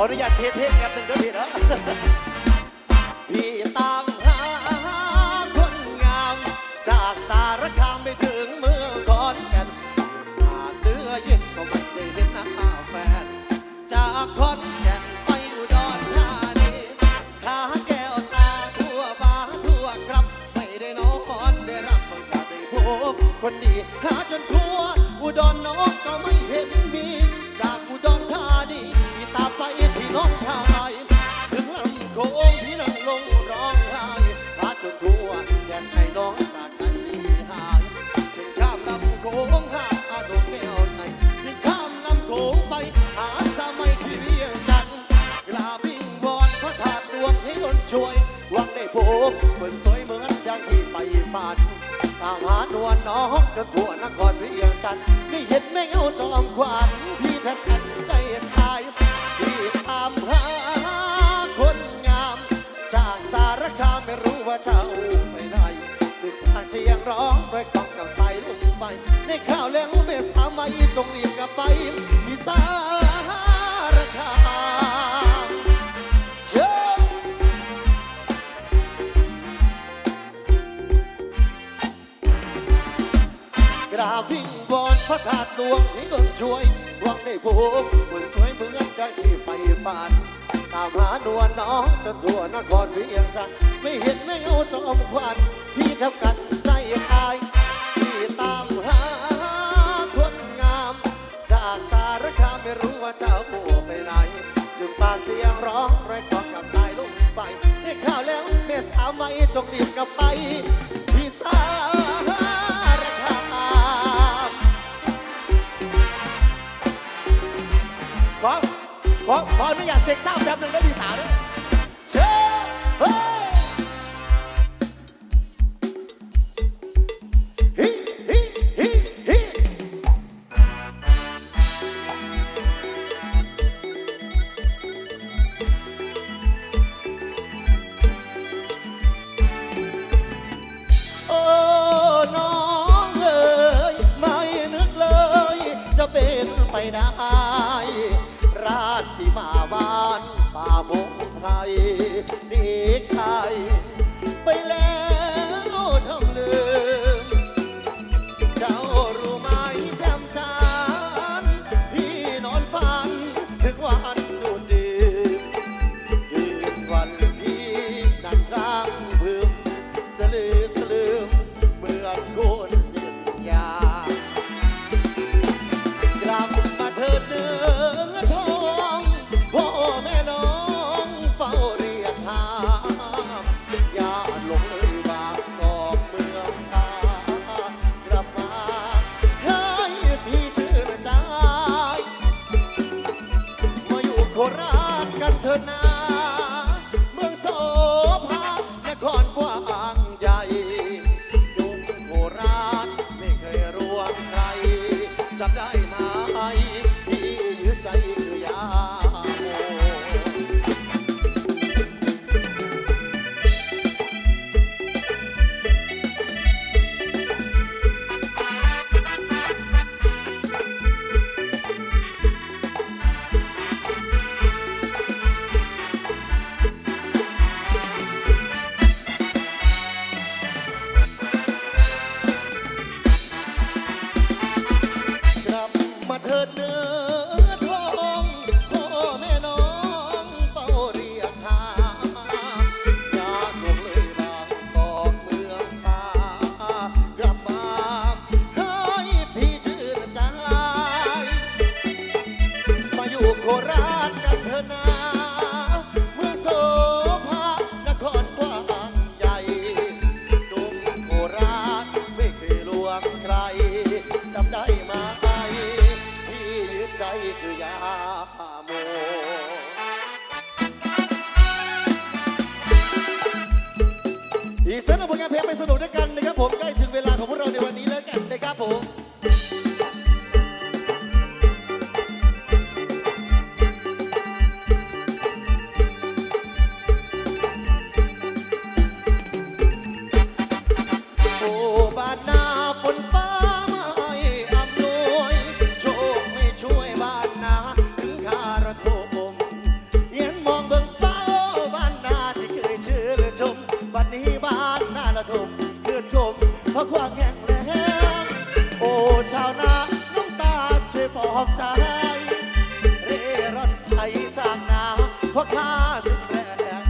ออนุญาตเทเทแป๊บหนึงเด้อพี่นะพี่ตามหาคนงามจากสารคาม องจนทั่วนครเวียงจันทน์ไม่เห็นแม่เงาจอมขวัญพี่แทบแผ่นใจตายพี่ตามหาคนงาม จากสารคามไม่รู้ว่าเจ้าไปไหนจึงทางเสียงร้องด้วยกลองกับสายลงไป ในข่าวแล้วเมื่อสามัยจงรีบกลับไปที่สารคาม ราบวิ่งวอนพระธาตุดวงให้ดนช่วยหวังได้พบคนสวยเหมือนดังที่ไฟฝันตามหานวลน้องจนทั่วนครเวียงจันทน์ไม่เห็นแม่เงาจอมควันพี่แทบกันใจตายพี่ตามหาคนงาม จากสารคามไม่รู้ว่าเจ้าผู้ไปไหน จึงปากเสียงร้องไรกองกับสายลงไปได้ข่าวแล้วแม่สาวไม่จงรีบกลับไปที่สาร บอขออนุญากเซ็กซ์เศร้าแป๊บหนึ่งได้ดีสาวด้วย life. ผมใกล้ถึงเวลา อบใจ เร่ร่อนไปจากนาพราะข้าสุดแรง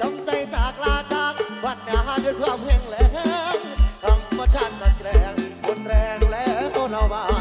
จำใจจากลาจากวันนาด้วยความแห่งแล้งธรรมชาติตัดแกรงบนแรงแล้วเราบ้า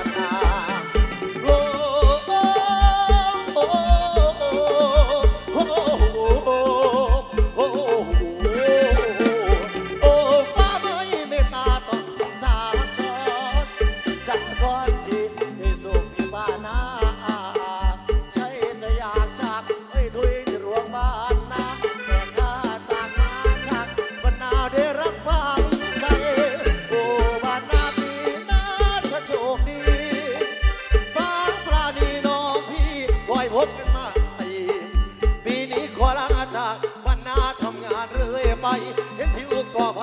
ไป เห็นที่ลูกก็ไป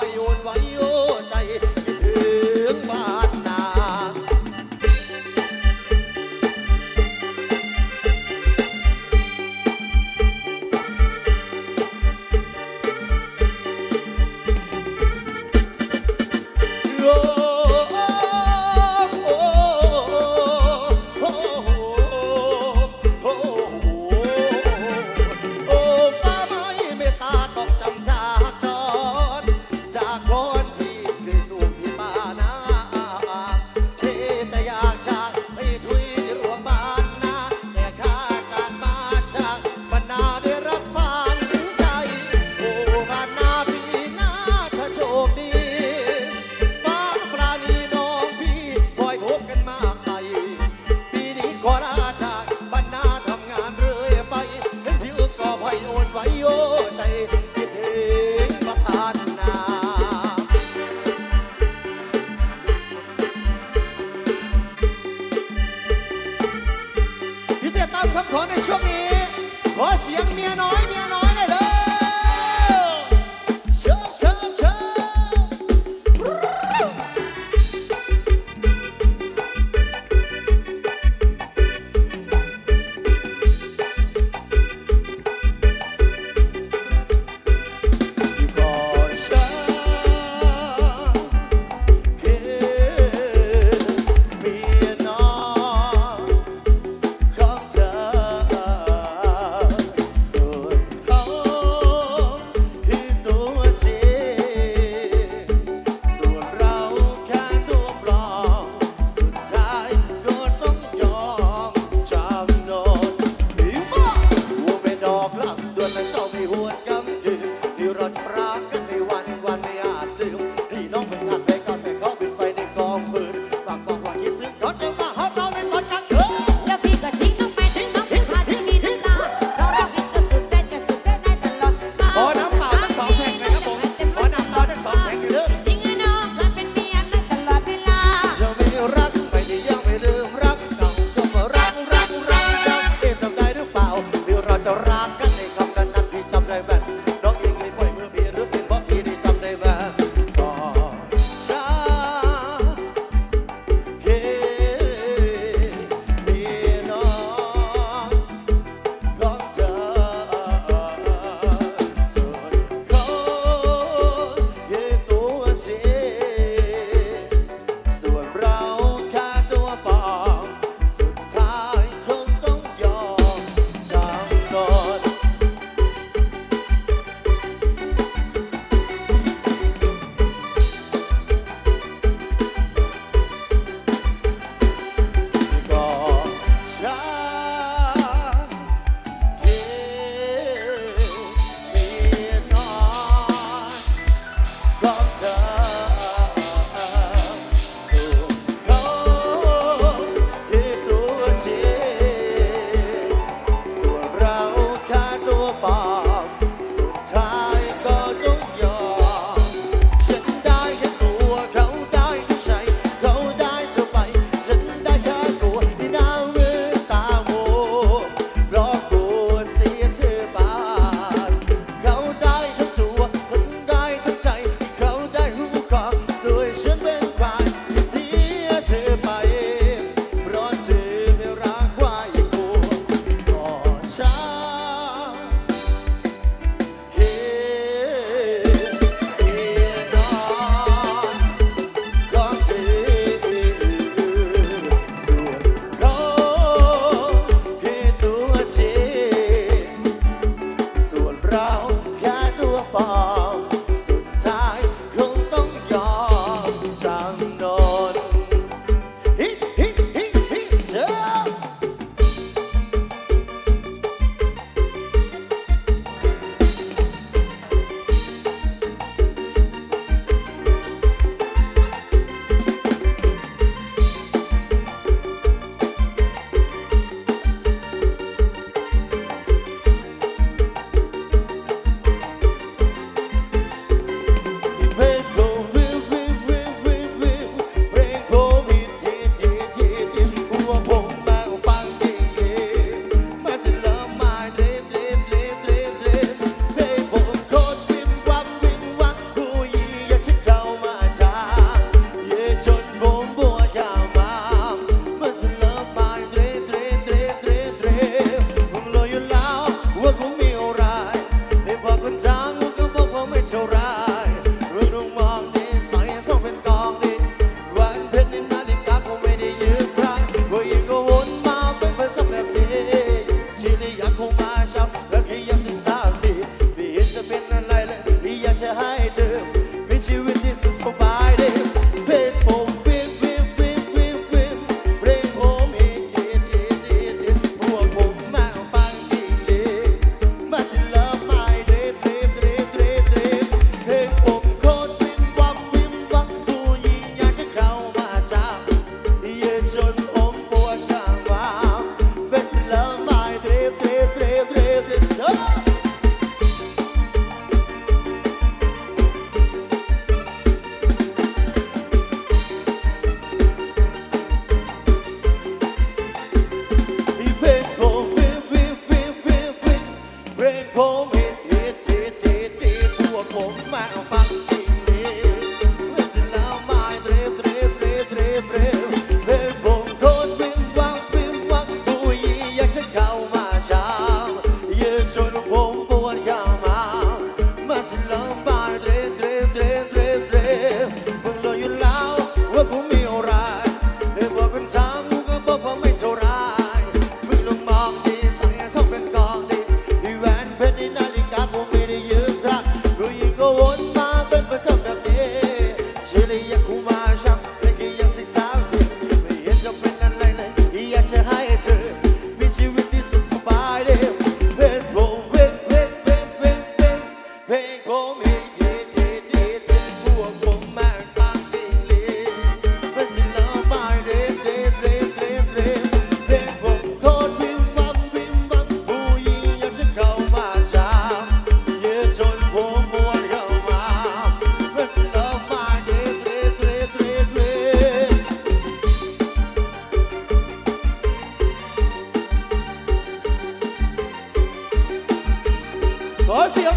我是าเสีย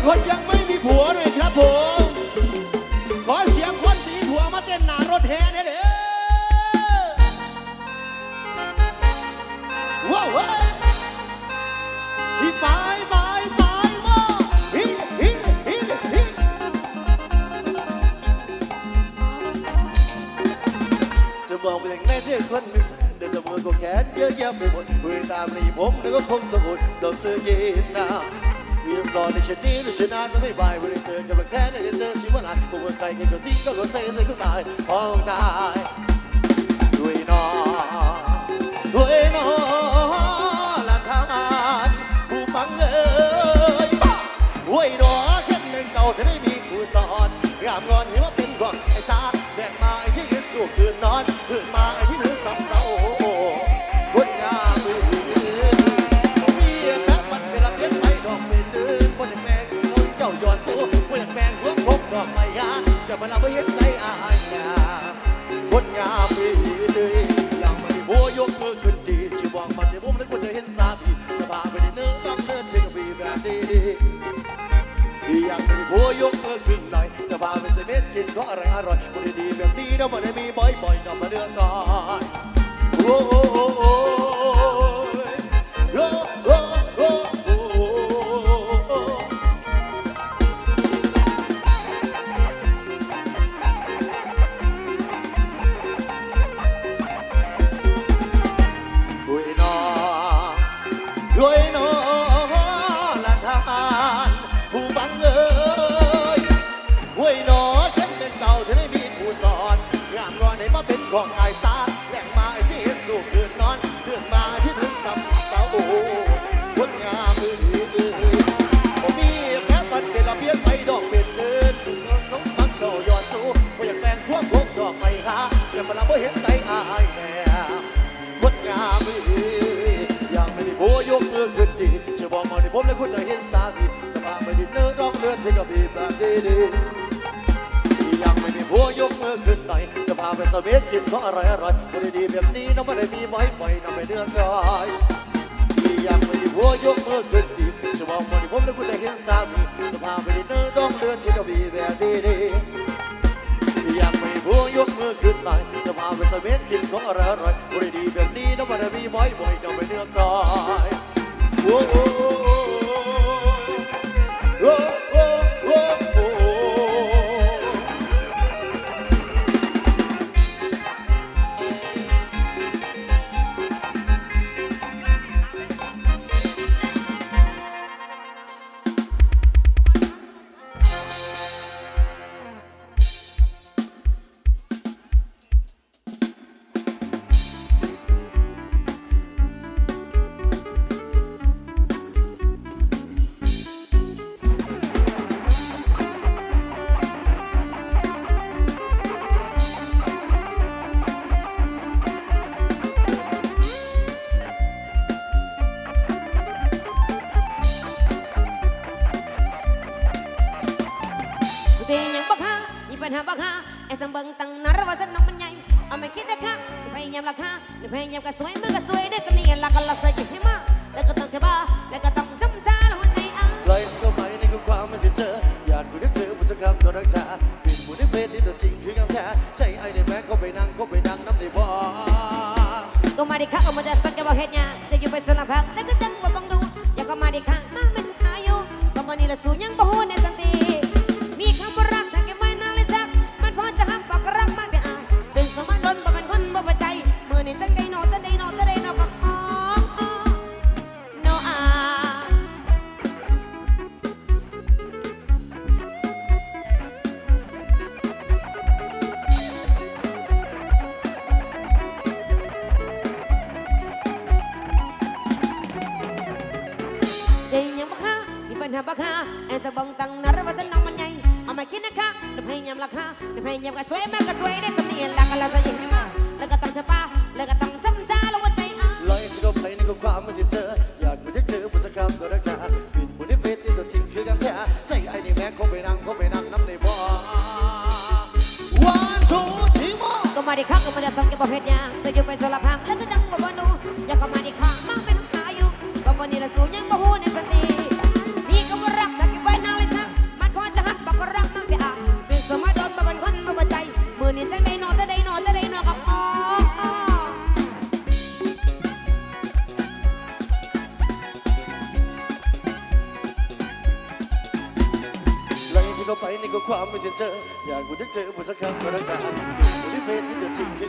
คนยังไม่มีผัวหน่อยครับผม ขอเสียงคนมีผัวมาเต้นหนารถแห่หน่อยเด้อว้าวเว้ยฮิบายบายบายมาฮิฮิฮิฮิจะบอกเป็นอย่างไรที่คนมีแฟนเดินตะมือก็แขนเยอะแยะไปหมดคุยตามนี่ผมแล้วก็คงต้องอดต้องซื้อยีนนะยืมรอในเช่นนี้หรือเช่นะก็ไม่บายวันนี้เธอกับแค่ได้เจอชีวิตหลานพวกใครกันก็ทิ้งก็ก็เซ่เซ่ก็ตายห้องตายด้วยนอด้วยนอละทานผู้ฟังเอ่ยบ้าด้วยหนอแค่หนึ่งเจ้าจะได้มีผู้สอนงามงอนเห็นว่าเป็นกองไอ้สาแบกมาไอ้ที่สู้คืนนอนคืนมาไอ้ คนงามอีเลยอยากมาได้บัวยกมือขึ้นดีชีบอกมาได้บ่มันก็จะเห็นสามีกะบาไปได้เนื้อรับเนื้อเชิงวีแบบนี้อยากเป็นผัวยกเมือขึ้นหน่อยกะบาไปเสม็ดกินก็อะไรอร่อยคนด้ดีแบบนี้เนาะบ่ได้มีบ่อยๆนาะมาเดือก รวยหนอละทานผู้บังเอิญรวยหนอฉันเป็นเจ้าจะได้มีผู้สอนงามงอนให้มาเป็นของอายสาแหล่งมาไอ้สิสู่คืนนอนเรื่องมาที่ถึงสับเสา ดีอยังไม่ได้โบยกมือขึ้นหน่อยจะพาไปสเวตกินของอร่อยอร่อยคนดีแบบนี้น้องไม่ได้มีไว้ไฟน้องไม่เดือดร้อนยังไม่ได้โบยกมือขึ้นดีจะบอกมาในผมแล้คุณจะเห็นสามีจะพาไปดินเนอร์ร้องเลือดที่กับบีแบบดีดียังไม่พูยกมือขึ้นหน่อยจะพาไปสเวตกินของอร่อยอร่อยบริดีแบบนี้น้องมันมีบ่อยบ่อยน้องไม่เนื้อกรอยโอ้โอ้ ปัญหาบ้าค่ะไอ้สังเบิงตั้งนารว่าสนองมันใหญ่เอาไม่คิดนะคะพยายามราคาพยายามก็สวยมันก็สวยได้เสน่ห์ละก็ละเสียให้มากแล้วก็ต้องใช่ป่ะแล้วก็ต้องจำจ้าแล้วหัวใจอะลอยเข้าไปในคือความไม่เสียเจออยากกูจะเจอผู้สักคำตัวรักษาเป็นผู้ที่เป็นนี่ตัวจริงคือกำแท้ใจไอ้ในแม่ก็ไปนั่งก็ไปนั่งน้ำในบ่อก็มาดิค่ะก็มาจะสักจะบอกเหตุเนี่ยจะอยู่ไปสลับพักแล้วก็จังว่าบังดูอย่าก็มาดิค่ะมาเป็นขายอยู่ก็มานี่ละสู้ยังบ่ เดี๋ยวยายามก็สวยแม่ก็สวยได้สำเนียงละก็ละสวยให้มาแล้วก็ต้องชะป้าแล้วก็ต้องจำจ้าแล้วว่าใจอะลอยเข้าไปในคือความไม่เสียเจออยากกูจะเจอผู้สักคำตัวรักษาเป็นผู้ที่เป็นนี่ตัวจริงคือกันแท้ใจไอ้ในแม่คงไปนั่งคงไปนั่งน้ำในบ่อ One two three four ก็มาดิข้าก็มาจะส่งแกบอกเหตุยางจะอยู่ไปสลับพังแล้วก็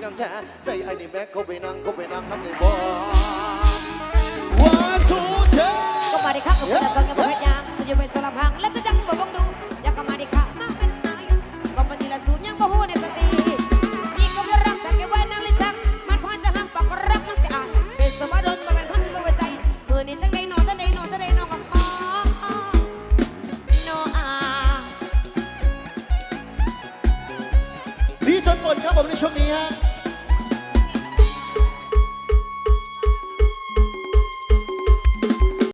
กำแท้ใจไอ้นี่แม่ก็ไปนั่งเขาไปนั่งน้ำในบ่อ One two three ก็มาได้ครับก็มาจะส่งแกบอกเหตุยางจะอยู่ไปสลับพังแล้วก็จังบ่บ่ดู